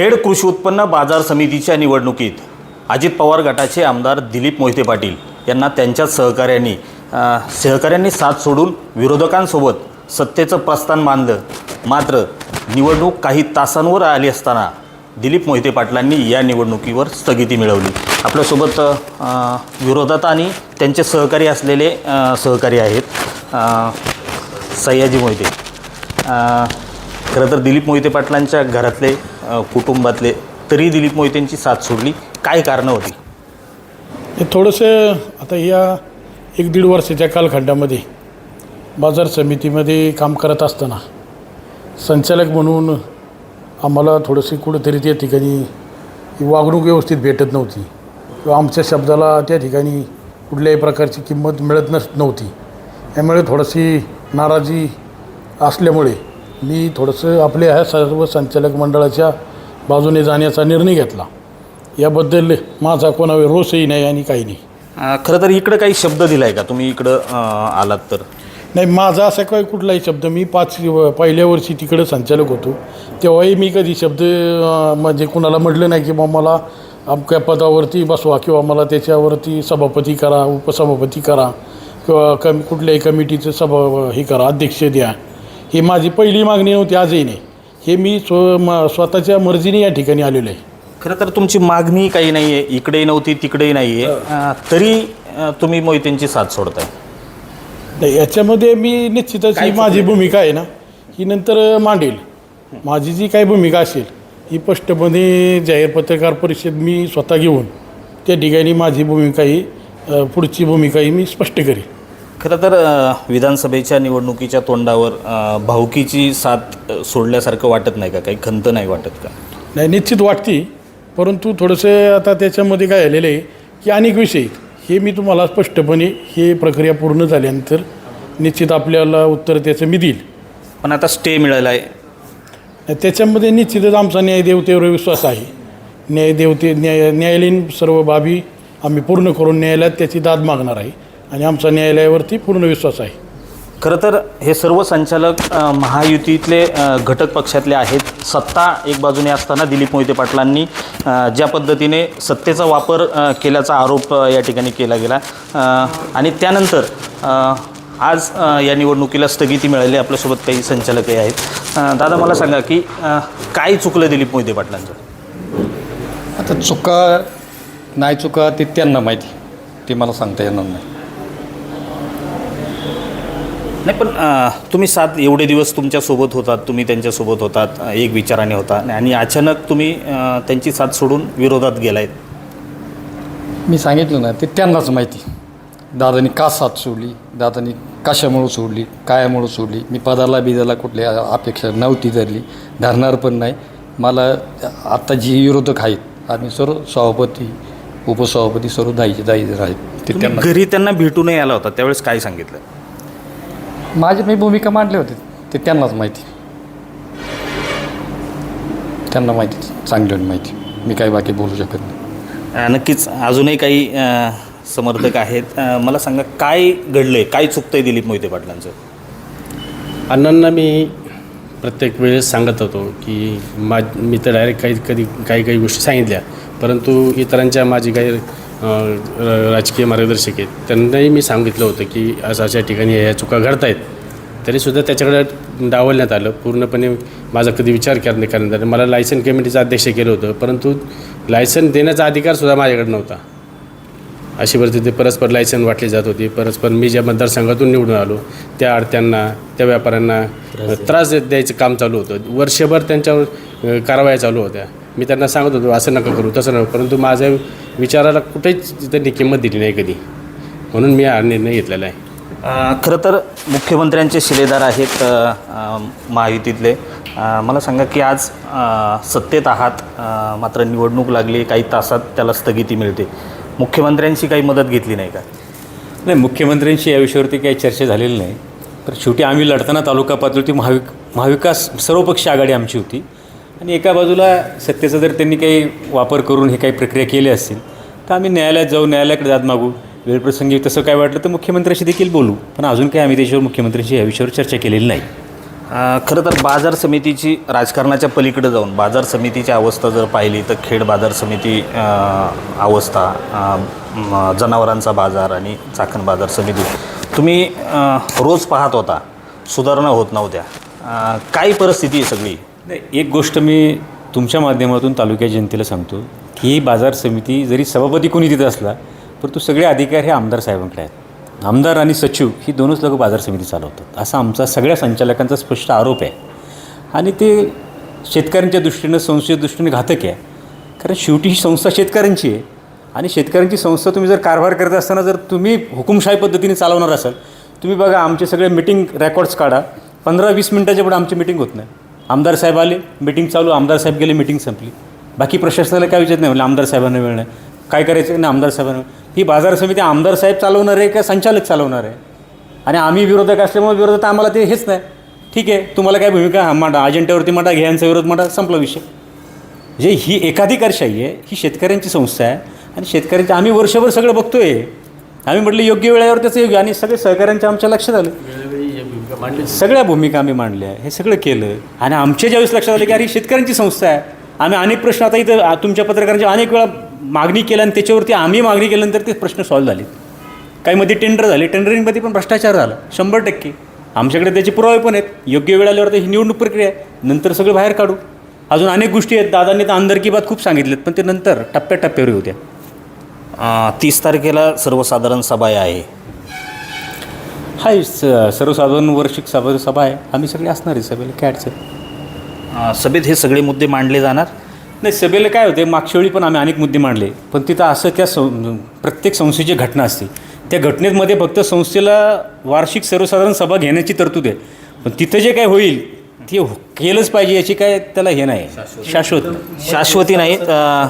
खेड कृषी उत्पन्न बाजार समितीच्या निवडणुकीत अजित पवार गटाचे आमदार दिलीप मोहिते पाटील यांना त्यांच्या सहकाऱ्यांनी सहकाऱ्यांनी साथ सोडून विरोधकांसोबत सत्तेचं प्रस्थान मानलं. मात्र निवडणूक काही तासांवर आली असताना दिलीप मोहिते पाटलांनी या निवडणुकीवर स्थगिती मिळवली. आपल्यासोबत विरोधात आणि त्यांचे सहकारी असलेले सहकारी आहेत सय्याजी मोहिते. खरं तर दिलीप मोहिते पाटलांच्या घरातले कुटुंबातले तरी दिलीप मोहितेंची साथ सोडली. काय कारणं होती? हे थोडंसं आता या एक दीड वर्षाच्या कालखंडामध्ये बाजार समितीमध्ये काम करत असताना संचालक म्हणून आम्हाला थोडंसं कुठंतरी त्या ठिकाणी वागणूक व्यवस्थित भेटत नव्हती. किंवा आमच्या शब्दाला त्या ठिकाणी कुठल्याही प्रकारची किंमत मिळत नस नव्हती. त्यामुळे थोडीशी नाराजी असल्यामुळे मी थोडंसं आपल्या ह्या सर्व संचालक मंडळाच्या बाजूने जाण्याचा निर्णय घेतला. याबद्दल माझा कोणावर रोषही नाही आणि काही नाही. अ, खरं तर इकडं काही शब्द दिलाय का? तुम्ही इकडं अ, आलात तर. नाही माझा असा काही कुठलाही शब्द मी पाच पहिल्या वर्षी तिकडं संचालक होतो. तेव्हाही मी कधी शब्द अं, म्हणजे कुणाला म्हटलं नाही की बा मला अमक्या पदावरती बसवा किंवा मला त्याच्यावरती सभापती करा उपसभापती करा किंवा कम कुठल्याही कमिटीचं सभा हे करा अध्यक्ष द्या. ही माझी पहिली मागणी नव्हती आजही नाही. हे मी स्व म स्वतःच्या मर्जीने या ठिकाणी आलेलो आहे. खरं तर तुमची मागणी काही नाही आहे इकडेही नव्हती तिकडेही नाही आहे तरी अ, तुम्ही मोहितेंची साथ सोडताय. नाही याच्यामध्ये मी निश्चितच ही माझी भूमिका आहे ना ही नंतर मांडेल. माझी जी काही भूमिका असेल ही स्पष्टपणे जाहीर पत्रकार परिषद मी स्वतः घेऊन त्या ठिकाणी माझी भूमिका ही अ, पुढची भूमिका ही मी स्पष्ट करेन. खरं तर विधानसभेच्या निवडणुकीच्या तोंडावर भाऊकीची साथ सोडल्यासारखं वाटत नाही का? काही खंत नाही वाटत का? नाही निश्चित वाटते. परंतु थोडंसं आता त्याच्यामध्ये काय झालेलं आहे की अनेक विषय. हे मी तुम्हाला स्पष्टपणे हे प्रक्रिया पूर्ण झाल्यानंतर निश्चित आपल्याला उत्तर त्याचं मी देईल. पण आता स्टे मिळाला आहे त्याच्यामध्ये निश्चितच आमचा न्यायदेवतेवर विश्वास आहे. न्यायदेवते न्याय न्यायालयीन सर्व बाबी आम्ही पूर्ण करून न्यायालयात त्याची दाद मागणार आहे. आणि आमचा न्यायालयावरती पूर्ण विश्वास आहे. खरं तर हे सर्व संचालक अ, महायुतीतले अ, घटक पक्षातले आहेत. सत्ता एक बाजूने असताना दिलीप मोहिते पाटलांनी अ, ज्या पद्धतीने सत्तेचा वापर अ, केल्याचा आरोप अ, या ठिकाणी केला गेला. अ, आणि त्यानंतर अ, आज अ, या निवडणुकीला स्थगिती मिळाली. आपल्यासोबत काही संचालकही आहेत. अ, दादा मला सांगा की अ, काय चुकलं दिलीप मोहिते पाटलांचं? आता चुका नाही चुका ते त्यांना माहिती. ते मला सांगता येणार नाही. नाही पण तुम्ही सात एवढे दिवस तुमच्यासोबत होतात तुम्ही त्यांच्यासोबत होतात एक विचाराने होता आणि अचानक तुम्ही त्यांची साथ सोडून विरोधात गेलायत. मी सांगितलं ना ते त्यांनाच माहिती. दादानी का साथ सोडली दादानी कशामुळं सोडली कायामुळं सोडली मी पदाला बिदाला कुठली अपेक्षा नव्हती धरली धरणार पण नाही. मला आता जी विरोधक आहेत आम्ही सर्व सभापती उपसभापती सर्व दायचे दायचे आहेत ते तुम्ही त्यांना घरी त्यांना भेटूनही आला होता त्यावेळेस काय सांगितलं? माझी मी भूमिका मांडली होती. ते त्यांनाच माहिती. त्यांना माहिती चांगली माहिती. मी काही बाकी बोलू शकत नाही. नक्कीच अजूनही काही समर्थक आहेत. मला सांगा काय घडलंय? काय चुकतंय दिलीप मोहिते पाटलांचं? अण्णांना मी प्रत्येक वेळेस सांगत होतो की मा मी तर डायरेक्ट काही कधी काही काही गोष्टी सांगितल्या. परंतु इतरांच्या माझी काही राजकीय मार्गदर्शक आहेत. त्यांनाही मी सांगितलं होतं की असं अशा ठिकाणी ह्या चुका घडत आहेत तरीसुद्धा त्याच्याकडे डावलण्यात आलं. पूर्णपणे माझा कधी विचार करणे करण्यात आला. मला लायसन कमिटीचं अध्यक्ष केलं होतं. परंतु लायसन देण्याचा अधिकारसुद्धा माझ्याकडे नव्हता. अशी परिस्थिती परस्पर लायसन वाटली जात होती. परस्पर मी ज्या मतदारसंघातून निवडून आलो त्या आडत्यांना त्या व्यापाऱ्यांना त्रास द्यायचं. काम चालू होतं. वर्षभर त्यांच्यावर कारवाया चालू होत्या. मी त्यांना सांगत होतो असं नका करू तसं नका परंतु माझ्या विचाराला कुठेच त्यांनी किंमत दिली नाही कधी. म्हणून मी हा निर्णय घेतलेला आहे. अ, खरं तर मुख्यमंत्र्यांचे शिलेदार आहेत अ, अ, महायुतीतले. अ, मला सांगा की आज अ, सत्तेत आहात अ, मात्र निवडणूक लागली काही तासात त्याला स्थगिती मिळते. मुख्यमंत्र्यांची काही मदत घेतली नाही का? नाही मुख्यमंत्र्यांशी या विषयावरती काही चर्चा झालेली नाही. तर शेवटी आम्ही लढताना तालुका पातळीवरती महाविक महाविकास सर्वपक्षी आघाडी आमची होती. आणि एका बाजूला सत्तेचा जर त्यांनी काही वापर करून हे काही प्रक्रिया केली असतील तर आम्ही न्यायालयात जाऊ न्यायालयाकडे जात मागू. वेळप्रसंगी तसं काय वाटलं तर मुख्यमंत्र्यांशी देखील बोलू. पण अजून काही आम्ही त्याच्यावर मुख्यमंत्र्यांशी या विषयावर चर्चा केलेली नाही. खरं तर बाजार समितीची राजकारणाच्या पलीकडे जाऊन बाजार समितीची अवस्था जर पाहिली तर खेड बाजार समिती अवस्था जनावरांचा बाजार आणि चाकण बाजार समिती. तुम्ही रोज पाहत होता सुधारणा होत नव्हत्या. काय परिस्थिती आहे सगळी? नाही एक गोष्ट मी तुमच्या माध्यमातून तालुक्या जनतेला सांगतो की ही बाजार समिती जरी सभापती कोणी तिथं असला परंतु सगळे अधिकार हे आमदार साहेबांकडे आहेत. आमदार आणि सचिव ही दोनच लोक बाजार समिती चालवतात. असा आमचा सगळ्या संचालकांचा स्पष्ट आरोप आहे. आणि ते शेतकऱ्यांच्या दृष्टीनं संस्थेच्या दृष्टीने घातक आहे. कारण शेवटी ही संस्था शेतकऱ्यांची आहे. आणि शेतकऱ्यांची संस्था तुम्ही जर कारभार करत असताना जर तुम्ही हुकुमशाही पद्धतीने चालवणार असाल तुम्ही बघा आमचे सगळे मिटिंग रेकॉर्ड्स काढा. पंधरा वीस मिनटाच्या पुढे आमची मिटिंग होत नाही. आमदार साहेब आले मिटिंग चालू आमदार साहेब गेले मिटिंग संपली. बाकी प्रशासनाला काय विचारत नाही म्हणजे आमदार साहेबांना वेळ नाही. काय करायचं? नाही आमदार साहेबांना ही बाजार समिती आमदार साहेब चालवणार आहे का संचालक चालवणार आहे? आणि आम्ही विरोधक असल्यामुळे विरोधक आम्हाला ते हेच नाही. ठीक आहे तुम्हाला काय भूमिका हा मांडा अजेंट्यावरती मांडा घ्यायचा विरोध मांडा संपला विषय. जे ही एकाधिकारशाही आहे ही शेतकऱ्यांची संस्था आहे. आणि शेतकऱ्यांच्या आम्ही वर्षभर सगळं बघतोय. आम्ही म्हटलं योग्य वेळेवर त्याचं योग्य आणि सगळे सहकाऱ्यांच्या आमच्या लक्षात आलं. सगळ्या भूमिका आम्ही मांडल्या. हे सगळं केलं. आणि आमच्या ज्यावेळेस लक्षात आलं की अरे शेतकऱ्यांची संस्था आहे. आम्ही अनेक प्रश्न आता इथं तुमच्या पत्रकारांच्या अनेक वेळा मागणी केल्या आणि त्याच्यावरती आम्ही मागणी केल्यानंतर ते प्रश्न सॉल्व्ह झाले. काही मध्ये टेंडर झाले. टेंडरिंगमध्ये पण भ्रष्टाचार झाला. शंभर टक्के. आमच्याकडे त्याचे पुरावे पण आहेत. योग्य वेळ आल्यावर ही निवडणूक प्रक्रिया आहे. नंतर सगळं बाहेर काढू. अजून अनेक गोष्टी आहेत. दादांनी तर अंदरकी बात खूप सांगितलेत पण ते नंतर टप्प्याटप्प्यावर होत्या तीस तारखेला सर्वसाधारण सभा आहे. हाय स सर्वसाधारण वार्षिक सभा सभा आहे. आम्ही सगळे असणार आहे सभेला काय अडचण अ, सभेत हे सगळे मुद्दे मांडले जाणार? नाही सभेला काय होते मागच्या वेळी पण आम्ही अनेक मुद्दे मांडले. पण तिथं असं त्या सं प्रत्येक संस्थेची घटना असते. त्या घटनेमध्ये फक्त संस्थेला वार्षिक सर्वसाधारण सभा घेण्याची तरतूद आहे. पण तिथं जे काय होईल ते हो- केलंच पाहिजे याची काय त्याला हे नाही. शाश्वत शाश्वती नाहीत अ,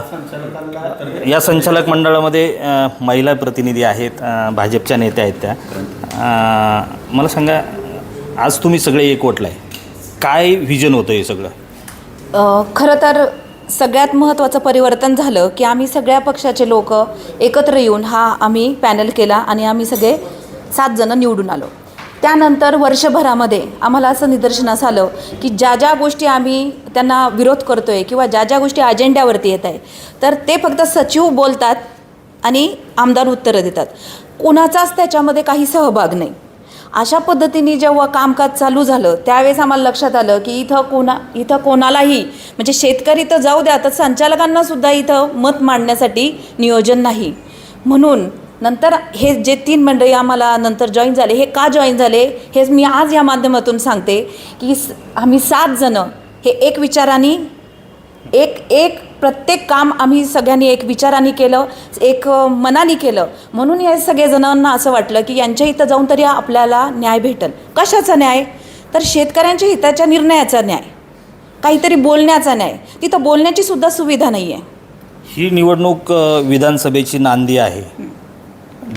या संचालक मंडळामध्ये अ, महिला प्रतिनिधी आहेत अ, भाजपच्या नेत्या आहेत त्या. अ, मला सांगा आज तुम्ही सगळे एकवटलाय. काय व्हिजन होतं हे सगळं? अ, खरं तर सगळ्यात महत्त्वाचं परिवर्तन झालं की आम्ही सगळ्या पक्षाचे लोक एकत्र येऊन हा आम्ही पॅनल केला आणि आम्ही सगळे सात जणं निवडून आलो. त्यानंतर वर्षभरामध्ये आम्हाला असं निदर्शनास आलं की ज्या ज्या गोष्टी आम्ही त्यांना विरोध करतो आहे किंवा ज्या ज्या गोष्टी अजेंड्यावरती येत आहे तर ते फक्त सचिव बोलतात आणि आमदार उत्तरं देतात. कुणाचाच त्याच्यामध्ये काही सहभाग नाही. अशा पद्धतीने जेव्हा कामकाज चालू झालं त्यावेळेस आम्हाला लक्षात आलं की इथं कोणा इथं कोणालाही म्हणजे शेतकरी तर जाऊ द्या तर संचालकांनासुद्धा इथं मत मांडण्यासाठी नियोजन नाही. म्हणून नंतर हे जे तीन मंडळी आम्हाला नंतर जॉईन झाले हे का जॉईन झाले हे मी आज या माध्यमातून सांगते की आम्ही सात जणं हे एक विचाराने एक एक प्रत्येक काम आम्ही सगळ्यांनी एक विचाराने केलं एक मनाने केलं. म्हणून या सगळेजणांना असं वाटलं की यांच्या इथं जाऊन तरी आपल्याला न्याय भेटेल. कशाचा न्याय? तर शेतकऱ्यांच्या हिताच्या निर्णयाचा न्याय. काहीतरी बोलण्याचा न्याय. तिथं बोलण्याची सुद्धा सुविधा नाही आहे ही निवडणूक विधानसभेची नांदी आहे.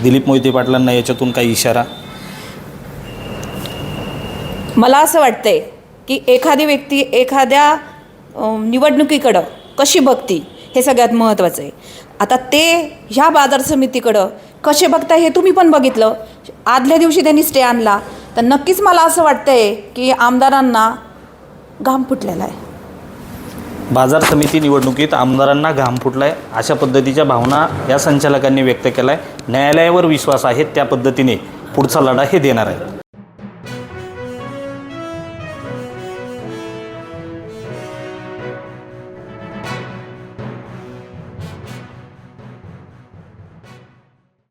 दिलीप मोहिते पाटलांना याच्यातून काही इशारा? मला असं वाटतंय की एखादी व्यक्ती एखाद्या निवडणुकीकडं कशी बघती हे सगळ्यात महत्त्वाचं आहे. आता ते ह्या बाजार समितीकडं कसे बघताय हे तुम्ही पण बघितलं. आदल्या दिवशी त्यांनी स्टे आणला. तर नक्कीच मला असं वाटतंय की आमदारांना घाम फुटलेला आहे. बाजार समिती निवडणुकीत आमदारांना घाम फुटलाय. अशा पद्धतीच्या भावना या संचालकांनी व्यक्त केलाय. न्यायालयावर विश्वास आहे त्या पद्धतीने पुढचा लढा हे देणार आहेत